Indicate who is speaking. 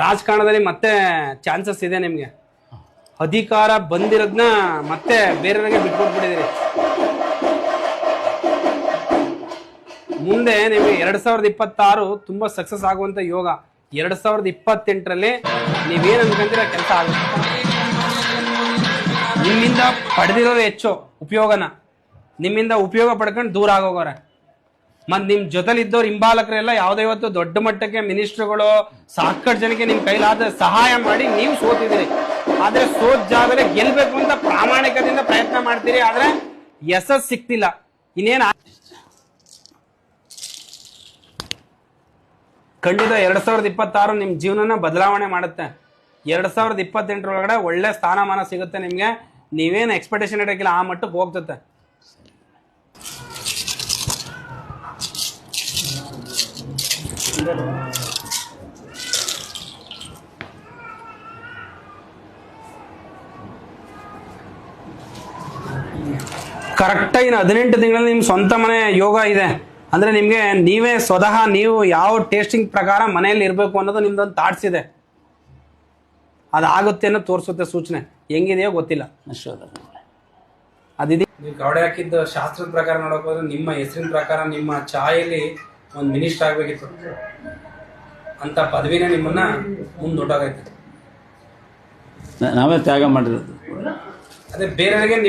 Speaker 1: ರಾಜಕಾರಣದಲ್ಲಿ ಮತ್ತೆ ಚಾನ್ಸಸ್ ಇದೆ ನಿಮಗೆ. ಅಧಿಕಾರ ಬಂದಿರೋದನ್ನ ಮತ್ತೆ ಬೇರೆಯವರಿಗೆ ಬಿಟ್ಕೊಟ್ಬಿಟ್ಟಿದ್ದೀರಿ. ಮುಂದೆ ನಿಮಗೆ ಎರಡ್ ಸಾವಿರದ ಇಪ್ಪತ್ತಾರು ತುಂಬಾ ಸಕ್ಸಸ್ ಆಗುವಂತ ಯೋಗ. ಎರಡ್ ಸಾವಿರದ ಇಪ್ಪತ್ತೆಂಟರಲ್ಲಿ ನೀವೇನ್ ಅನ್ಕೊಂತೀರ ಕೆಲಸ ಆಗುತ್ತೆ. ನಿಮ್ಮಿಂದ ಪಡೆದಿರೋದು ಹೆಚ್ಚು ಉಪಯೋಗನ. ನಿಮ್ಮಿಂದ ಉಪಯೋಗ ಪಡ್ಕೊಂಡು ದೂರ ಆಗೋಗೋರೆ. ಮತ್ ನಿಮ್ ಜೊತೆಲಿದ್ದವ್ರು ಹಿಂಬಾಲಕರೆಲ್ಲ ಯಾವ್ದೇ ಇವತ್ತು ದೊಡ್ಡ ಮಟ್ಟಕ್ಕೆ ಮಿನಿಸ್ಟರ್ಗಳು ಸಾಕಷ್ಟು ಜನಕ್ಕೆ ನಿಮ್ ಕೈಲಾದ ಸಹಾಯ ಮಾಡಿ ನೀವು ಸೋತಿದ್ದೀರಿ ಆದ್ರೆ ಸೋತ್ ಜಾಗದಲ್ಲಿ ಗೆಲ್ಬೇಕು ಅಂತ ಪ್ರಾಮಾಣಿಕದಿಂದ ಪ್ರಯತ್ನ ಮಾಡ್ತೀರಿ, ಆದ್ರೆ ಯಶಸ್ ಸಿಕ್ತಿಲ್ಲ ಇನ್ನೇನ ಖಂಡಿತ ಎರಡ್ ಸಾವಿರದ ಇಪ್ಪತ್ತಾರು ನಿಮ್ ಜೀವನನ ಬದಲಾವಣೆ ಮಾಡುತ್ತೆ. ಎರಡ್ ಸಾವಿರದ ಇಪ್ಪತ್ತೆಂಟರೊಳಗಡೆ ಒಳ್ಳೆ ಸ್ಥಾನಮಾನ ಸಿಗುತ್ತೆ ನಿಮ್ಗೆ. ನೀವೇನು ಎಕ್ಸ್ಪೆಕ್ಟೇಷನ್ ಇಡಕ್ಕಿಲ್ಲ, ಆ ಮಟ್ಟಕ್ಕೆ ಹೋಗ್ತತೆ. ಕರೆಕ್ಟಾಗಿ ಹದಿನೆಂಟು ತಿಂಗಳಲ್ಲಿ ನಿಮ್ಮ ಸ್ವಂತ ಮನೆ ಯೋಗ ಇದೆ. ಅಂದ್ರೆ ನಿಮಗೆ ನೀವೇ ಸ್ವತಃ ನೀವು ಯಾವ ಟೇಸ್ಟಿಂಗ್ ಪ್ರಕಾರ ಮನೆಯಲ್ಲಿ ಇರಬೇಕು ಅನ್ನೋದು ನಿಮ್ದೊಂದು ಥಾಟ್ಸ್ ಇದೆ. ಅದಾಗುತ್ತೆ ಅನ್ನೋ ತೋರಿಸುತ್ತೆ ಸೂಚನೆ. ಹೆಂಗಿದೆಯೋ ಗೊತ್ತಿಲ್ಲ. ಅದಿದೆ. ನೀವು ಕವಡೆ ಹಾಕಿದ್ದ ಶಾಸ್ತ್ರದ ಪ್ರಕಾರ ನೋಡಕ್ ನಿಮ್ಮ ಹೆಸರಿನ ಪ್ರಕಾರ ನಿಮ್ಮ ಛಾಯಲ್ಲಿ ಒಂದು ಮಿನಿಸ್ಟರ್ ಆಗಬೇಕಿತ್ತು. ಅಂತ ಪದವಿನ ನಿಮ್ಮನ್ನ ಮುಂದೆ ದೊಡ್ಡಾಗೈತೆ
Speaker 2: ನಾವೇ ತ್ಯಾಗ ಮಾಡಿರೋದು.
Speaker 1: ಅದೇ ಬೇರೆಯವರಿಗೆ